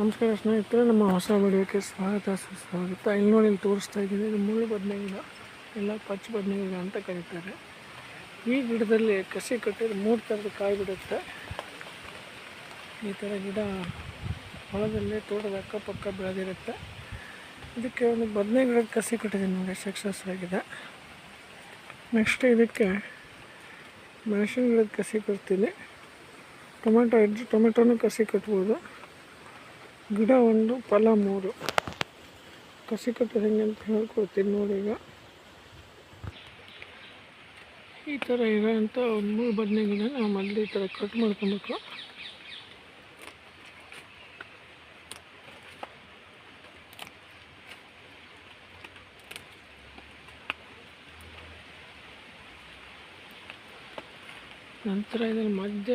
ನಮಸ್ಕಾರ ಸ್ನೇಹಿತರೆ, ನಮ್ಮ ಹೊಸ ವಿಡಿಯೋಕ್ಕೆ ಸ್ವಾಗತ. ಸುಸ್ವಾಗತ ಇಲ್ಲಿ ನೋಡಿ, ಇಲ್ಲಿ ತೋರಿಸ್ತಾ ಇದ್ದೀನಿ. ಇದು ಮುಳ್ಳು ಬದನೆ ಗಿಡ ಇಲ್ಲ ಪಚ್ಚ ಬದನೆ ಗಿಡ ಅಂತ ಕರೀತಾರೆ. ಈ ಗಿಡದಲ್ಲಿ ಕಸಿ ಕಟ್ಟಿದ್ರೆ ಮೂರು ಥರದ ಕಾಯಿ ಬಿಡುತ್ತೆ. ಈ ಥರ ಗಿಡ ಹೊಲದಲ್ಲಿ ತೋಟದ ಅಕ್ಕಪಕ್ಕ ಬೆಳೆದಿರುತ್ತೆ. ಇದಕ್ಕೆ ಒಂದು ಬದನೆ ಗಿಡದ ಕಸಿ ಕಟ್ಟಿದ್ದೀನಿ ನೋಡಿ ಸಕ್ಸಸ್ ಆಗಿದೆ ನೆಕ್ಸ್ಟ್ ಇದಕ್ಕೆ ಮೆಣಸಿನ ಗಿಡದ ಕಸಿ ಕಟ್ತೀನಿ. ಟೊಮೆಟೊ ಇದ್ದು ಟೊಮೆಟೊನೂ ಕಸಿ ಕಟ್ಬೋದು. ಗಿಡ ಒಂದು ಫಲ ಮೂರು. ಕಸಿ ಕಟ್ಟೋದು ಹೆಂಗೆ ಅಂತ ಹೇಳ್ಕೊಡ್ತೀನಿ ನೋಡಿ ಈಗ. ಈ ಥರ ಅಂತ ಒಂದು ಮೂರು ಬದನೆ ಗಿಡ ನಾವು ಮೊದಲು ಈ ಥರ ಕಟ್ ಮಾಡ್ಕೊಬೇಕು. ನಂತರ ಇದರ ಮಧ್ಯ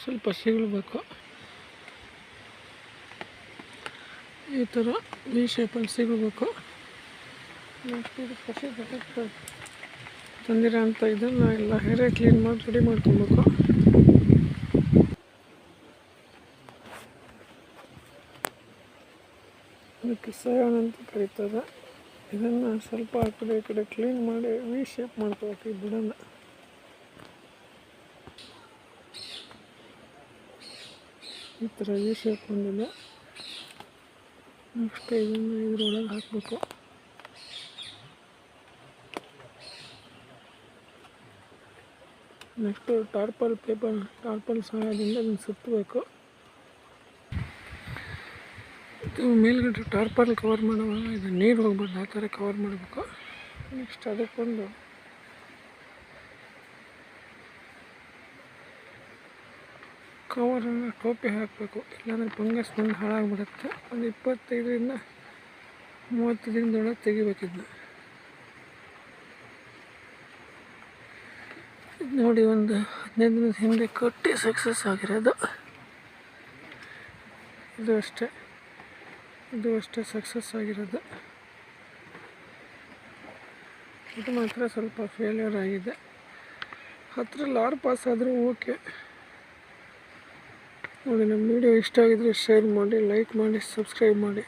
ಸ್ವಲ್ಪ ಸಿಗಬೇಕು ಈ ಥರ ಬಿ ಶೇಪಲ್ಲಿ ಸಿಗಬೇಕು. ತಂದಿರೋ ಅಂತ ಇದನ್ನು ಎಲ್ಲ ಹೇರೆ ಕ್ಲೀನ್ ಮಾಡಿ ರೆಡಿ ಮಾಡ್ಕೊಬೇಕು. ಅದಕ್ಕೆ ಸಯಾಣ ಅಂತ ಕರೀತಾರೆ. ಇದನ್ನು ಸ್ವಲ್ಪ ಆ ಕಡೆ ಈ ಕಡೆ ಕ್ಲೀನ್ ಮಾಡಿ ವಿ ಶೇಪ್ ಮಾಡ್ಕೋಬೇಕು ಈ ಬಿಡನ್ನು ಈ ಥರ ವಿ ಶೇಪ್ ಬಂದಿದೆ. ನೆಕ್ಸ್ಟ್ ಇದನ್ನು ಇದ್ರೊಳಗೆ ಹಾಕಬೇಕು. ನೆಕ್ಸ್ಟು ಟಾರ್ಪಲ್ ಪೇಪರ್, ಟಾರ್ಪಲ್ ಸಹಾಯದಿಂದ ಅದನ್ನು ಸುತ್ತಬೇಕು. ಇದು ಮೇಲ್ಗಡೆ ಟಾರ್ಪಲ್ ಕವರ್ ಮಾಡುವಾಗ ಇದು ನೀರು ಹೋಗ್ಬಾರ್ದು, ಆ ಥರ ಕವರ್ ಮಾಡಬೇಕು. ನೆಕ್ಸ್ಟ್ ಅದಕ್ಕೊಂದು ಕವರನ್ನು ಟೋಪಿ ಹಾಕಬೇಕು. ಇಲ್ಲಾಂದರೆ ಫಂಗಸ್ ಬಂದು ಹಾಳಾಗ್ಬಿಡುತ್ತೆ. ಒಂದು ಇಪ್ಪತ್ತೈದರಿಂದ ಮೂವತ್ತು ದಿನದೊಳಗೆ ತೆಗಿಬೇಕಿದ್ನ ಇದು ನೋಡಿ, ಒಂದು ಹದಿನೈದು ದಿನದ ಹಿಂದೆ ಕಟ್ಟಿ ಸಕ್ಸಸ್ ಆಗಿರೋದು. ಇದು ಅಷ್ಟೇ. ಇದು ಅಷ್ಟೇ ಸಕ್ಸಸ್ ಆಗಿರೋದು. ಇದು ಮಾತ್ರ ಸ್ವಲ್ಪ ಫೇಲ್ಯೂರ್ ಆಗಿದೆ. ಹತ್ತಿರ ಲಾರ್ ಪಾಸ್ ಆದರೂ ಓಕೆ ನೋಡಿ ನಮ್ಮ ವಿಡಿಯೋ ಇಷ್ಟ ಆಗಿದ್ರೆ ಶೇರ್ ಮಾಡಿ ಲೈಕ್ ಮಾಡಿ ಸಬ್ಸ್ಕ್ರೈಬ್ ಮಾಡಿ.